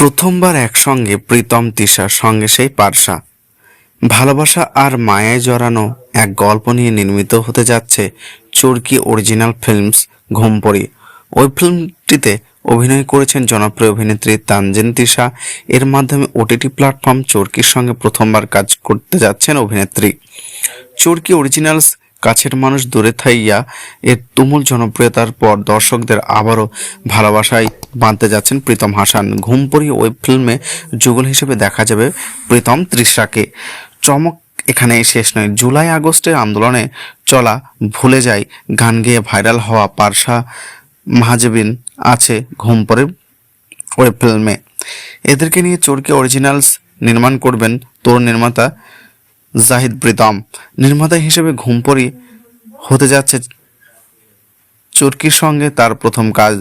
প্রথমবার একসঙ্গে প্রীতম, তিশা সঙ্গে সেই পারসা। ভালোবাসা আর মায়ায় জড়ানো এক গল্প নিয়ে নির্মিত হতে যাচ্ছে চরকি অরিজিনাল ফিল্মস ঘুমপড়ি। ওই ফিল্মটিতে অভিনয় করেছেন জনপ্রিয় অভিনেত্রী তানজিন তিশা। এর মাধ্যমে ওটিটি প্ল্যাটফর্ম চরকির সঙ্গে প্রথমবার কাজ করতে যাচ্ছেন অভিনেত্রী। চরকি অরিজিনালস কাছের মানুষ দূরে থাইয়া এর তুমুল জনপ্রিয়তার পর দর্শকদের আবারও ভালোবাসায় বাঁধতে যাচ্ছেন প্রীতম হাসান। ঘুমপড়ি ওই ফিল্মে যুগল হিসেবে দেখা যাবে প্রীতম তৃষাকে। চমক এখানে শেষ নয়। জুলাই আগস্টের আন্দোলনে চলা ভুলে যায় গান গেয়ে ভাইরাল হওয়া পারসা মাহাজবিন আছে ঘুমপড়ির ওই ফিল্মে। এদেরকে নিয়ে চোরকে অরিজিনালস নির্মাণ করবেন তরুণ নির্মাতা জাহিদ প্রীতম। নির্মাতা হিসেবে ঘুমপড়ি হতে যাচ্ছে চরকির সঙ্গে তার প্রথম কাজ।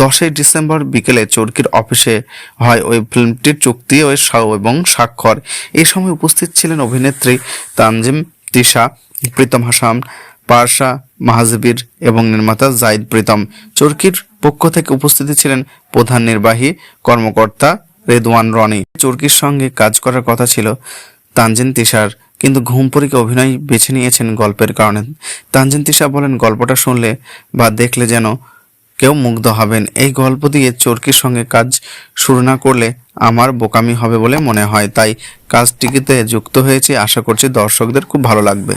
দশই ডিসেম্বর বিকেলে চরকির অফিসে হয় ওই ফিল্মটির চুক্তি ও এবং স্বাক্ষর। এই সময় উপস্থিত ছিলেন অভিনেত্রী তানজিম, তিশা, প্রীতম হাসান, পারসা, মাহাজবির এবং নির্মাতা জাইদ প্রীতম। চরকির পক্ষ থেকে উপস্থিত ছিলেন প্রধান নির্বাহী কর্মকর্তা রেদওয়ান রনি। চরকির সঙ্গে কাজ করার কথা ছিল তানজিন তিশার কিন্তু ঘুমপুরীকে অভিনয় বেছে নিয়েছেন গল্পের কারণে। তানজিন তিশা বলেন, গল্পটা শুনলে বা দেখলে যেন কেউ মুগ্ধ হবেন। এই গল্প দিয়ে চরকির সঙ্গে কাজ শুরু না করলে আমার বোকামি হবে বলে মনে হয়। তাই কাজটিতে যুক্ত হয়েছে। আশা করছি দর্শকদের খুব ভালো লাগবে।